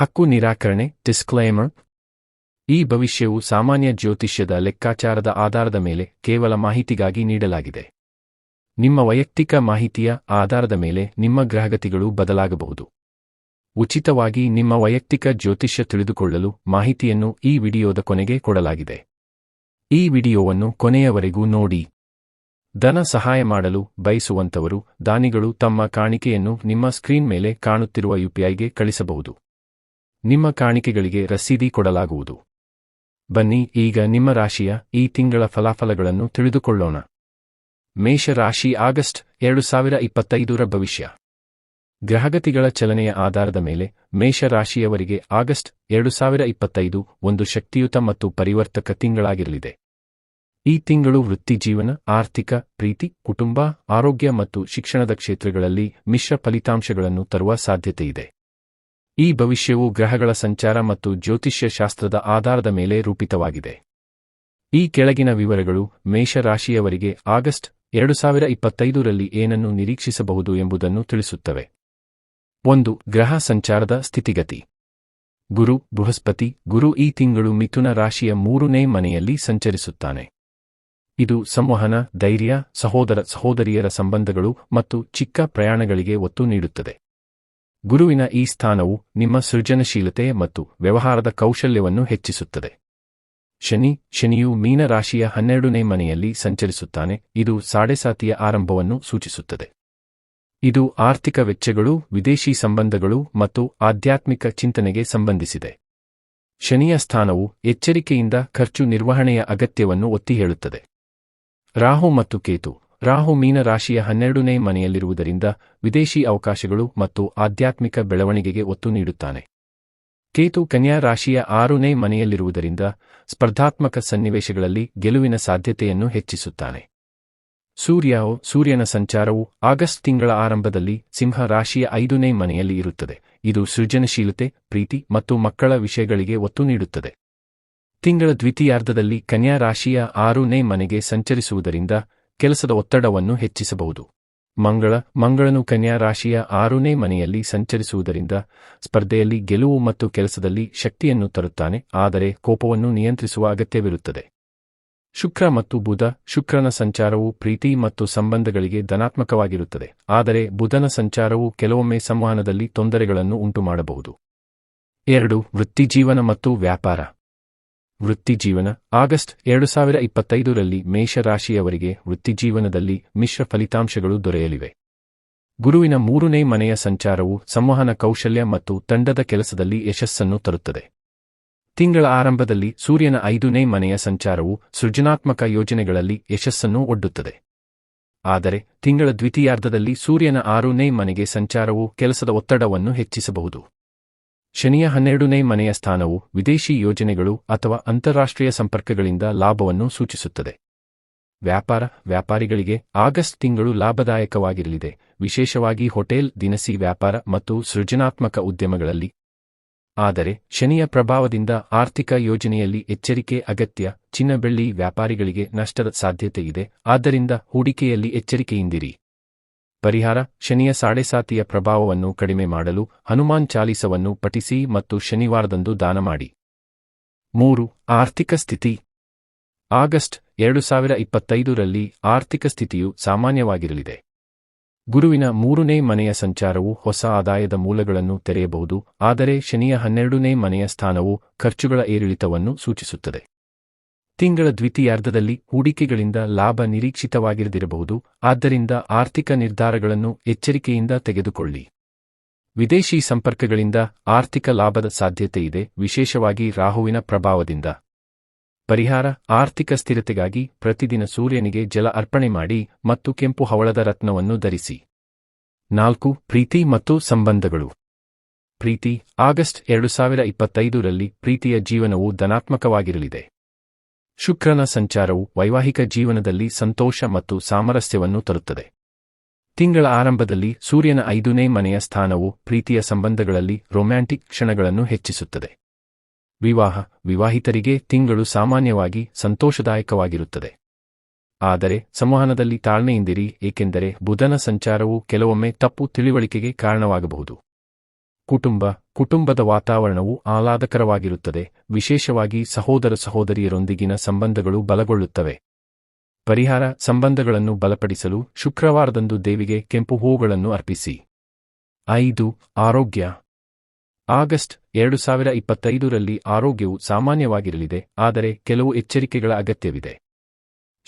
ಹಕ್ಕು ನಿರಾಕರಣೆ ಡಿಸ್ಕ್ಲೈಮರ್ ಈ ಭವಿಷ್ಯವು ಸಾಮಾನ್ಯ ಜ್ಯೋತಿಷ್ಯದ ಲೆಕ್ಕಾಚಾರದ ಆಧಾರದ ಮೇಲೆ ಕೇವಲ ಮಾಹಿತಿಗಾಗಿ ನೀಡಲಾಗಿದೆ. ನಿಮ್ಮ ವೈಯಕ್ತಿಕ ಮಾಹಿತಿಯ ಆಧಾರದ ಮೇಲೆ ನಿಮ್ಮ ಗ್ರಹಗತಿಗಳು ಬದಲಾಗಬಹುದು. ಉಚಿತವಾಗಿ ನಿಮ್ಮ ವೈಯಕ್ತಿಕ ಜ್ಯೋತಿಷ್ಯ ತಿಳಿದುಕೊಳ್ಳಲು ಮಾಹಿತಿಯನ್ನು ಈ ವಿಡಿಯೋದ ಕೊನೆಗೆ ಕೊಡಲಾಗಿದೆ. ಈ ವಿಡಿಯೋವನ್ನು ಕೊನೆಯವರೆಗೂ ನೋಡಿ. ಧನ ಸಹಾಯ ಮಾಡಲು ಬಯಸುವಂತವರು ದಾನಿಗಳು ತಮ್ಮ ಕಾಣಿಕೆಯನ್ನು ನಿಮ್ಮ ಸ್ಕ್ರೀನ್ ಮೇಲೆ ಕಾಣುತ್ತಿರುವ ಯುಪಿಐಗೆ ಕಳಿಸಬಹುದು. ನಿಮ್ಮ ಕಾಣಿಕೆಗಳಿಗೆ ರಸೀದಿ ಕೊಡಲಾಗುವುದು. ಬನ್ನಿ, ಈಗ ನಿಮ್ಮ ರಾಶಿಯ ಈ ತಿಂಗಳ ಫಲಾಫಲಗಳನ್ನು ತಿಳಿದುಕೊಳ್ಳೋಣ. ಮೇಷ ರಾಶಿ ಆಗಸ್ಟ್ ಎರಡು ಸಾವಿರ ಇಪ್ಪತ್ತೈದರ ಭವಿಷ್ಯ. ಗ್ರಹಗತಿಗಳ ಚಲನೆಯ ಆಧಾರದ ಮೇಲೆ ಮೇಷ ರಾಶಿಯವರಿಗೆ ಆಗಸ್ಟ್ ಎರಡು ಸಾವಿರ ಇಪ್ಪತ್ತೈದು ಒಂದು ಶಕ್ತಿಯುತ ಮತ್ತು ಪರಿವರ್ತಕ ತಿಂಗಳಾಗಿರಲಿದೆ. ಈ ತಿಂಗಳು ವೃತ್ತಿಜೀವನ ಆರ್ಥಿಕ, ಪ್ರೀತಿ, ಕುಟುಂಬ, ಆರೋಗ್ಯ ಮತ್ತು ಶಿಕ್ಷಣದ ಕ್ಷೇತ್ರಗಳಲ್ಲಿ ಮಿಶ್ರ ಫಲಿತಾಂಶಗಳನ್ನು ತರುವ ಸಾಧ್ಯತೆಯಿದೆ. ಈ ಭವಿಷ್ಯವು ಗ್ರಹಗಳ ಸಂಚಾರ ಮತ್ತು ಜ್ಯೋತಿಷ್ಯ ಶಾಸ್ತ್ರದ ಆಧಾರದ ಮೇಲೆ ರೂಪಿತವಾಗಿದೆ. ಈ ಕೆಳಗಿನ ವಿವರಗಳು ಮೇಷರಾಶಿಯವರಿಗೆ ಆಗಸ್ಟ್ ಎರಡು ಸಾವಿರ ಇಪ್ಪತ್ತೈದರಲ್ಲಿ ಏನನ್ನು ನಿರೀಕ್ಷಿಸಬಹುದು ಎಂಬುದನ್ನು ತಿಳಿಸುತ್ತವೆ. ಒಂದು, ಗ್ರಹ ಸಂಚಾರದ ಸ್ಥಿತಿಗತಿ. ಗುರು, ಬೃಹಸ್ಪತಿ, ಗುರು ಈ ತಿಂಗಳು ಮಿಥುನ ರಾಶಿಯ ಮೂರನೇ ಮನೆಯಲ್ಲಿ ಸಂಚರಿಸುತ್ತಾನೆ. ಇದು ಸಂವಹನ, ಧೈರ್ಯ, ಸಹೋದರ, ಸಹೋದರಿಯರ ಸಂಬಂಧಗಳು ಮತ್ತು ಚಿಕ್ಕ ಪ್ರಯಾಣಗಳಿಗೆ ಒತ್ತು ನೀಡುತ್ತದೆ. ಗುರುವಿನ ಈ ಸ್ಥಾನವು ನಿಮ್ಮ ಸೃಜನಶೀಲತೆ ಮತ್ತು ವ್ಯವಹಾರದ ಕೌಶಲ್ಯವನ್ನು ಹೆಚ್ಚಿಸುತ್ತದೆ. ಶನಿ, ಶನಿಯು ಮೀನರಾಶಿಯ ಹನ್ನೆರಡನೇ ಮನೆಯಲ್ಲಿ ಸಂಚರಿಸುತ್ತಾನೆ, ಇದು ಸಾಡೆಸಾತಿಯ ಆರಂಭವನ್ನು ಸೂಚಿಸುತ್ತದೆ. ಇದು ಆರ್ಥಿಕ ವೆಚ್ಚಗಳು, ವಿದೇಶಿ ಸಂಬಂಧಗಳು ಮತ್ತು ಆಧ್ಯಾತ್ಮಿಕ ಚಿಂತನೆಗೆ ಸಂಬಂಧಿಸಿದೆ. ಶನಿಯ ಸ್ಥಾನವು ಎಚ್ಚರಿಕೆಯಿಂದ ಖರ್ಚು ನಿರ್ವಹಣೆಯ ಅಗತ್ಯವನ್ನು ಒತ್ತಿ ಹೇಳುತ್ತದೆ ರಾಹು ಮತ್ತು ಕೇತು ರಾಹು ಮೀನ ರಾಶಿಯ ಹನ್ನೆರಡನೇ ಮನೆಯಲ್ಲಿರುವುದರಿಂದ ವಿದೇಶಿ ಅವಕಾಶಗಳು ಮತ್ತು ಆಧ್ಯಾತ್ಮಿಕ ಬೆಳವಣಿಗೆಗೆ ಒತ್ತು ನೀಡುತ್ತಾನೆ. ಕೇತು ಕನ್ಯಾ ರಾಶಿಯ ಆರನೇ ಮನೆಯಲ್ಲಿರುವುದರಿಂದ ಸ್ಪರ್ಧಾತ್ಮಕ ಸನ್ನಿವೇಶಗಳಲ್ಲಿ ಗೆಲುವಿನ ಸಾಧ್ಯತೆಯನ್ನು ಹೆಚ್ಚಿಸುತ್ತಾನೆ. ಸೂರ್ಯವು ಸೂರ್ಯನ ಸಂಚಾರವು ಆಗಸ್ಟ್ ತಿಂಗಳ ಆರಂಭದಲ್ಲಿ ಸಿಂಹ ರಾಶಿಯ ಐದನೇ ಮನೆಯಲ್ಲಿ ಇರುತ್ತದೆ. ಇದು ಸೃಜನಶೀಲತೆ, ಪ್ರೀತಿ ಮತ್ತು ಮಕ್ಕಳ ವಿಷಯಗಳಿಗೆ ಒತ್ತು ನೀಡುತ್ತದೆ. ತಿಂಗಳ ದ್ವಿತೀಯಾರ್ಧದಲ್ಲಿ ಕನ್ಯಾ ರಾಶಿಯ ಆರನೇ ಮನೆಗೆ ಸಂಚರಿಸುವುದರಿಂದ ಕೆಲಸದ ಒತ್ತಡವನ್ನು ಹೆಚ್ಚಿಸಬಹುದು. ಮಂಗಳ, ಮಂಗಳನು ಕನ್ಯಾ ರಾಶಿಯ ಆರನೇ ಮನೆಯಲ್ಲಿ ಸಂಚರಿಸುವುದರಿಂದ ಸ್ಪರ್ಧೆಯಲ್ಲಿ ಗೆಲುವು ಮತ್ತು ಕೆಲಸದಲ್ಲಿ ಶಕ್ತಿಯನ್ನು ತರುತ್ತಾನೆ, ಆದರೆ ಕೋಪವನ್ನು ನಿಯಂತ್ರಿಸುವ ಅಗತ್ಯವಿರುತ್ತದೆ. ಶುಕ್ರ ಮತ್ತು ಬುಧ, ಶುಕ್ರನ ಸಂಚಾರವು ಪ್ರೀತಿ ಮತ್ತು ಸಂಬಂಧಗಳಿಗೆ ಧನಾತ್ಮಕವಾಗಿರುತ್ತದೆ, ಆದರೆ ಬುಧನ ಸಂಚಾರವು ಕೆಲವೊಮ್ಮೆ ಸಂವಹನದಲ್ಲಿ ತೊಂದರೆಗಳನ್ನು ಉಂಟುಮಾಡಬಹುದು. ಎರಡು, ವೃತ್ತಿಜೀವನ ಮತ್ತು ವ್ಯಾಪಾರ. ವೃತ್ತಿಜೀವನ, ಆಗಸ್ಟ್ ಎರಡು ಸಾವಿರ ಇಪ್ಪತ್ತೈದರಲ್ಲಿ ಮೇಷರಾಶಿಯವರಿಗೆ ವೃತ್ತಿಜೀವನದಲ್ಲಿ ಮಿಶ್ರ ಫಲಿತಾಂಶಗಳು ದೊರೆಯಲಿವೆ. ಗುರುವಿನ ಮೂರನೇ ಮನೆಯ ಸಂಚಾರವು ಸಂವಹನ ಕೌಶಲ್ಯ ಮತ್ತು ತಂಡದ ಕೆಲಸದಲ್ಲಿ ಯಶಸ್ಸನ್ನು ತರುತ್ತದೆ. ತಿಂಗಳ ಆರಂಭದಲ್ಲಿ ಸೂರ್ಯನ ಐದನೇ ಮನೆಯ ಸಂಚಾರವು ಸೃಜನಾತ್ಮಕ ಯೋಜನೆಗಳಲ್ಲಿ ಯಶಸ್ಸನ್ನು ಒಡ್ಡುತ್ತದೆ. ಆದರೆ, ತಿಂಗಳ ದ್ವಿತೀಯಾರ್ಧದಲ್ಲಿ ಸೂರ್ಯನ ಆರನೇ ಮನೆಗೆ ಸಂಚಾರವು ಕೆಲಸದ ಒತ್ತಡವನ್ನು ಹೆಚ್ಚಿಸಬಹುದು. ಶನಿಯ ಹನ್ನೆರಡನೇ ಮನೆಯ ಸ್ಥಾನವು ವಿದೇಶಿ ಯೋಜನೆಗಳು ಅಥವಾ ಅಂತಾರಾಷ್ಟ್ರೀಯ ಸಂಪರ್ಕಗಳಿಂದ ಲಾಭವನ್ನು ಸೂಚಿಸುತ್ತದೆ. ವ್ಯಾಪಾರ, ವ್ಯಾಪಾರಿಗಳಿಗೆ ಆಗಸ್ಟ್ ತಿಂಗಳು ಲಾಭದಾಯಕವಾಗಿರಲಿದೆ. ವಿಶೇಷವಾಗಿ ಹೋಟೆಲ್, ದಿನಸಿ ವ್ಯಾಪಾರ ಮತ್ತು ಸೃಜನಾತ್ಮಕ ಉದ್ಯಮಗಳಲ್ಲಿ. ಆದರೆ, ಶನಿಯ ಪ್ರಭಾವದಿಂದ ಆರ್ಥಿಕ ಯೋಜನೆಯಲ್ಲಿ ಎಚ್ಚರಿಕೆ, ಅಗತ್ಯ ಚಿನ್ನಬೆಳ್ಳಿ ವ್ಯಾಪಾರಿಗಳಿಗೆ ನಷ್ಟದ ಸಾಧ್ಯತೆಯಿದೆ ಆದ್ದರಿಂದ ಹೂಡಿಕೆಯಲ್ಲಿ ಎಚ್ಚರಿಕೆಯಿಂದಿರಿ. ಪರಿಹಾರ, ಶನಿಯ ಸಾಡೆಸಾತಿಯ ಪ್ರಭಾವವನ್ನು ಕಡಿಮೆ ಮಾಡಲು ಹನುಮಾನ್ ಚಾಲೀಸವನ್ನು ಪಠಿಸಿ ಮತ್ತು ಶನಿವಾರದಂದು ದಾನ ಮಾಡಿ. ಮೂರು, ಆರ್ಥಿಕ ಸ್ಥಿತಿ. ಆಗಸ್ಟ್ ಎರಡು ಸಾವಿರ ಇಪ್ಪತ್ತೈದರಲ್ಲಿ ಆರ್ಥಿಕ ಸ್ಥಿತಿಯು ಸಾಮಾನ್ಯವಾಗಿರಲಿದೆ. ಗುರುವಿನ ಮೂರನೇ ಮನೆಯ ಸಂಚಾರವು ಹೊಸ ಆದಾಯದ ಮೂಲಗಳನ್ನು ತೆರೆಯಬಹುದು, ಆದರೆ ಶನಿಯ ಹನ್ನೆರಡನೇ ಮನೆಯ ಸ್ಥಾನವು ಖರ್ಚುಗಳ ಏರಿಳಿತವನ್ನು ಸೂಚಿಸುತ್ತದೆ. ತಿಂಗಳ ದ್ವಿತೀಯಾರ್ಧದಲ್ಲಿ ಹೂಡಿಕೆಗಳಿಂದ ಲಾಭ ನಿರೀಕ್ಷಿತವಾಗಿರದಿರಬಹುದು. ಆದ್ದರಿಂದ ಆರ್ಥಿಕ ನಿರ್ಧಾರಗಳನ್ನು ಎಚ್ಚರಿಕೆಯಿಂದ ತೆಗೆದುಕೊಳ್ಳಿ. ವಿದೇಶಿ ಸಂಪರ್ಕಗಳಿಂದ ಆರ್ಥಿಕ ಲಾಭದ ಸಾಧ್ಯತೆಯಿದೆ ವಿಶೇಷವಾಗಿ ರಾಹುವಿನ ಪ್ರಭಾವದಿಂದ. ಪರಿಹಾರ, ಆರ್ಥಿಕ ಸ್ಥಿರತೆಗಾಗಿ ಪ್ರತಿದಿನ ಸೂರ್ಯನಿಗೆ ಜಲ ಅರ್ಪಣೆ ಮಾಡಿ ಮತ್ತು ಕೆಂಪು ಹವಳದ ರತ್ನವನ್ನು ಧರಿಸಿ. ನಾಲ್ಕು, ಪ್ರೀತಿ ಮತ್ತು ಸಂಬಂಧಗಳು. ಪ್ರೀತಿ, ಆಗಸ್ಟ್ ಎರಡು ಸಾವಿರ ಇಪ್ಪತ್ತೈದರಲ್ಲಿ ಪ್ರೀತಿಯ ಜೀವನವು ಧನಾತ್ಮಕವಾಗಿರಲಿದೆ. ಶುಕ್ರನ ಸಂಚಾರವು ವೈವಾಹಿಕ ಜೀವನದಲ್ಲಿ ಸಂತೋಷ ಮತ್ತು ಸಾಮರಸ್ಯವನ್ನು ತರುತ್ತದೆ. ತಿಂಗಳ ಆರಂಭದಲ್ಲಿ ಸೂರ್ಯನ ಐದನೇ ಮನೆಯ ಸ್ಥಾನವು ಪ್ರೀತಿಯ ಸಂಬಂಧಗಳಲ್ಲಿ ರೊಮ್ಯಾಂಟಿಕ್ ಕ್ಷಣಗಳನ್ನು ಹೆಚ್ಚಿಸುತ್ತದೆ. ವಿವಾಹ ವಿವಾಹಿತರಿಗೆ ತಿಂಗಳು ಸಾಮಾನ್ಯವಾಗಿ ಸಂತೋಷದಾಯಕವಾಗಿರುತ್ತದೆ. ಆದರೆ ಸಂವಹನದಲ್ಲಿ ತಾಳ್ಮೆಯಿಂದಿರಿ, ಏಕೆಂದರೆ ಬುಧನ ಸಂಚಾರವು ಕೆಲವೊಮ್ಮೆ ತಪ್ಪು ತಿಳಿವಳಿಕೆಗೆ ಕಾರಣವಾಗಬಹುದು. ಕುಟುಂಬ, ಕುಟುಂಬದ ವಾತಾವರಣವು ಆಹ್ಲಾದಕರವಾಗಿರುತ್ತದೆ. ವಿಶೇಷವಾಗಿ ಸಹೋದರ ಸಹೋದರಿಯರೊಂದಿಗಿನ ಸಂಬಂಧಗಳು ಬಲಗೊಳ್ಳುತ್ತವೆ. ಪರಿಹಾರ ಸಂಬಂಧಗಳನ್ನು ಬಲಪಡಿಸಲು ಶುಕ್ರವಾರದಂದು ದೇವಿಗೆ ಕೆಂಪು ಹೂವುಗಳನ್ನು ಅರ್ಪಿಸಿ. ಐದು, ಆರೋಗ್ಯ. ಆಗಸ್ಟ್ ಎರಡು ಸಾವಿರ ಇಪ್ಪತ್ತೈದರಲ್ಲಿ ಆರೋಗ್ಯವು ಸಾಮಾನ್ಯವಾಗಿರಲಿದೆ, ಆದರೆ ಕೆಲವು ಎಚ್ಚರಿಕೆಗಳ ಅಗತ್ಯವಿದೆ.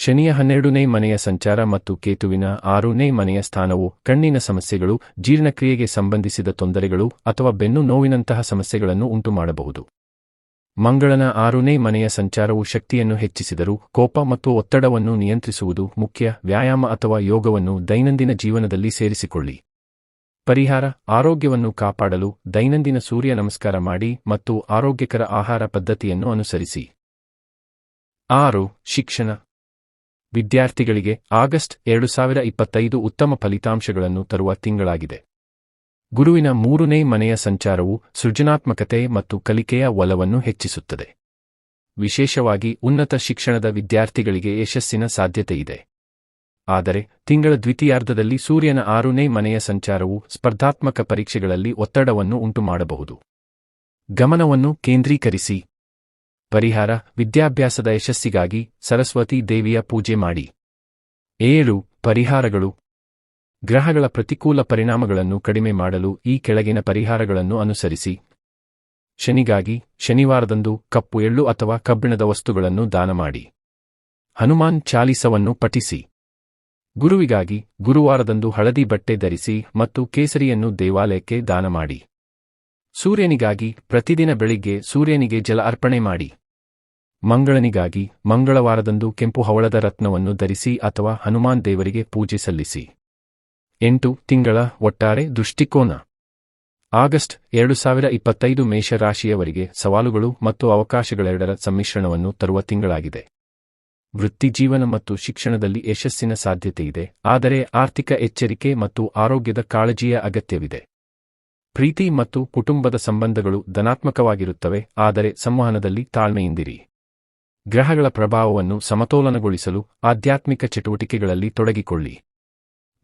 ಶನಿಯ ಹನ್ನೆರಡನೇ ಮನೆಯ ಸಂಚಾರ ಮತ್ತು ಕೇತುವಿನ ಆರನೇ ಮನೆಯ ಸ್ಥಾನವು ಕಣ್ಣಿನ ಸಮಸ್ಯೆಗಳು, ಜೀರ್ಣಕ್ರಿಯೆಗೆ ಸಂಬಂಧಿಸಿದ ತೊಂದರೆಗಳು ಅಥವಾ ಬೆನ್ನು ನೋವಿನಂತಹ ಸಮಸ್ಯೆಗಳನ್ನು ಉಂಟುಮಾಡಬಹುದು. ಮಂಗಳನ ಆರನೇ ಮನೆಯ ಸಂಚಾರವು ಶಕ್ತಿಯನ್ನು ಹೆಚ್ಚಿಸಿದರೂ ಕೋಪ ಮತ್ತು ಒತ್ತಡವನ್ನು ನಿಯಂತ್ರಿಸುವುದು ಮುಖ್ಯ ವ್ಯಾಯಾಮ ಅಥವಾ ಯೋಗವನ್ನು ದೈನಂದಿನ ಜೀವನದಲ್ಲಿ ಸೇರಿಸಿಕೊಳ್ಳಿ. ಪರಿಹಾರ, ಆರೋಗ್ಯವನ್ನು ಕಾಪಾಡಲು ದೈನಂದಿನ ಸೂರ್ಯ ನಮಸ್ಕಾರ ಮಾಡಿ ಮತ್ತು ಆರೋಗ್ಯಕರ ಆಹಾರ ಪದ್ಧತಿಯನ್ನು ಅನುಸರಿಸಿ. ಆರು, ಶಿಕ್ಷಣ. ವಿದ್ಯಾರ್ಥಿಗಳಿಗೆ ಆಗಸ್ಟ್ ಎರಡು ಸಾವಿರ ಇಪ್ಪತ್ತೈದು ಉತ್ತಮ ಫಲಿತಾಂಶಗಳನ್ನು ತರುವ ತಿಂಗಳಾಗಿದೆ. ಗುರುವಿನ ಮೂರನೇ ಮನೆಯ ಸಂಚಾರವು ಸೃಜನಾತ್ಮಕತೆ ಮತ್ತು ಕಲಿಕೆಯ ಒಲವನ್ನು ಹೆಚ್ಚಿಸುತ್ತದೆ. ವಿಶೇಷವಾಗಿ ಉನ್ನತ ಶಿಕ್ಷಣದ ವಿದ್ಯಾರ್ಥಿಗಳಿಗೆ ಯಶಸ್ಸಿನ ಸಾಧ್ಯತೆಯಿದೆ. ಆದರೆ, ತಿಂಗಳ ದ್ವಿತೀಯಾರ್ಧದಲ್ಲಿ ಸೂರ್ಯನ ಆರುನೇ ಮನೆಯ ಸಂಚಾರವು ಸ್ಪರ್ಧಾತ್ಮಕ ಪರೀಕ್ಷೆಗಳಲ್ಲಿ ಒತ್ತಡವನ್ನು ಉಂಟುಮಾಡಬಹುದು. ಗಮನವನ್ನು ಕೇಂದ್ರೀಕರಿಸಿ. ಪರಿಹಾರ, ವಿದ್ಯಾಭ್ಯಾಸದ ಯಶಸ್ಸಿಗಾಗಿ ಸರಸ್ವತಿ ದೇವಿಯ ಪೂಜೆ ಮಾಡಿ. ಏಳು, ಪರಿಹಾರಗಳು. ಗ್ರಹಗಳ ಪ್ರತಿಕೂಲ ಪರಿಣಾಮಗಳನ್ನು ಕಡಿಮೆ ಮಾಡಲು ಈ ಕೆಳಗಿನ ಪರಿಹಾರಗಳನ್ನು ಅನುಸರಿಸಿ. ಶನಿಗಾಗಿ, ಶನಿವಾರದಂದು ಕಪ್ಪು ಎಳ್ಳು ಅಥವಾ ಕಬ್ಬಿಣದ ವಸ್ತುಗಳನ್ನು ದಾನ ಮಾಡಿ. ಹನುಮಾನ್ ಚಾಲಿಸವನ್ನು ಪಠಿಸಿ. ಗುರುವಿಗಾಗಿ ಗುರುವಾರದಂದು ಹಳದಿ ಬಟ್ಟೆ ಧರಿಸಿ ಮತ್ತು ಕೇಸರಿಯನ್ನು ದೇವಾಲಯಕ್ಕೆ ದಾನ ಮಾಡಿ. ಸೂರ್ಯನಿಗಾಗಿ ಪ್ರತಿದಿನ ಬೆಳಿಗ್ಗೆ ಸೂರ್ಯನಿಗೆ ಜಲ ಅರ್ಪಣೆ ಮಾಡಿ. ಮಂಗಳನಿಗಾಗಿ ಮಂಗಳವಾರದಂದು ಕೆಂಪು ಹವಳದ ರತ್ನವನ್ನು ಧರಿಸಿ ಅಥವಾ ಹನುಮಾನ್ ದೇವರಿಗೆ ಪೂಜೆ ಸಲ್ಲಿಸಿ. ಎಂಟು ತಿಂಗಳ ಒಟ್ಟಾರೆ ದೃಷ್ಟಿಕೋನ. ಆಗಸ್ಟ್ ಎರಡು ಸಾವಿರ ಇಪ್ಪತ್ತೈದು ಮೇಷರಾಶಿಯವರಿಗೆ ಸವಾಲುಗಳು ಮತ್ತು ಅವಕಾಶಗಳೆರಡರ ಸಮ್ಮಿಶ್ರಣವನ್ನು ತರುವ ತಿಂಗಳಾಗಿದೆ. ವೃತ್ತಿಜೀವನ ಮತ್ತು ಶಿಕ್ಷಣದಲ್ಲಿ ಯಶಸ್ಸಿನ ಸಾಧ್ಯತೆಯಿದೆ ಆದರೆ ಆರ್ಥಿಕ ಎಚ್ಚರಿಕೆ ಮತ್ತು ಆರೋಗ್ಯದ ಕಾಳಜಿಯ ಅಗತ್ಯವಿದೆ. ಪ್ರೀತಿ ಮತ್ತು ಕುಟುಂಬದ ಸಂಬಂಧಗಳು ಧನಾತ್ಮಕವಾಗಿರುತ್ತವೆ, ಆದರೆ ಸಂವಹನದಲ್ಲಿ ತಾಳ್ಮೆಯಿಂದಿರಿ. ಗ್ರಹಗಳ ಪ್ರಭಾವವನ್ನು ಸಮತೋಲನಗೊಳಿಸಲು ಆಧ್ಯಾತ್ಮಿಕ ಚಟುವಟಿಕೆಗಳಲ್ಲಿ ತೊಡಗಿಕೊಳ್ಳಿ.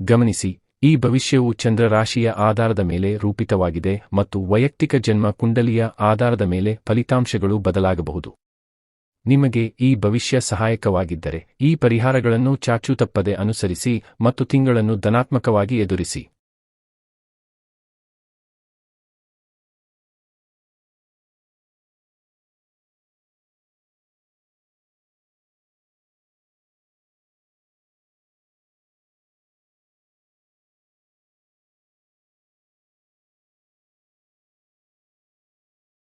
ಗಮನಿಸಿ, ಈ ಭವಿಷ್ಯವು ಚಂದ್ರರಾಶಿಯ ಆಧಾರದ ಮೇಲೆ ರೂಪಿತವಾಗಿದೆ ಮತ್ತು ವೈಯಕ್ತಿಕ ಜನ್ಮ ಕುಂಡಲಿಯ ಆಧಾರದ ಮೇಲೆ ಫಲಿತಾಂಶಗಳು ಬದಲಾಗಬಹುದು. ನಿಮಗೆ ಈ ಭವಿಷ್ಯ ಸಹಾಯಕವಾಗಿದ್ದರೆ ಈ ಪರಿಹಾರಗಳನ್ನು ಚಾಚೂ ತಪ್ಪದೆ ಅನುಸರಿಸಿ ಮತ್ತು ತಿಂಗಳನ್ನು ಧನಾತ್ಮಕವಾಗಿ ಎದುರಿಸಿ.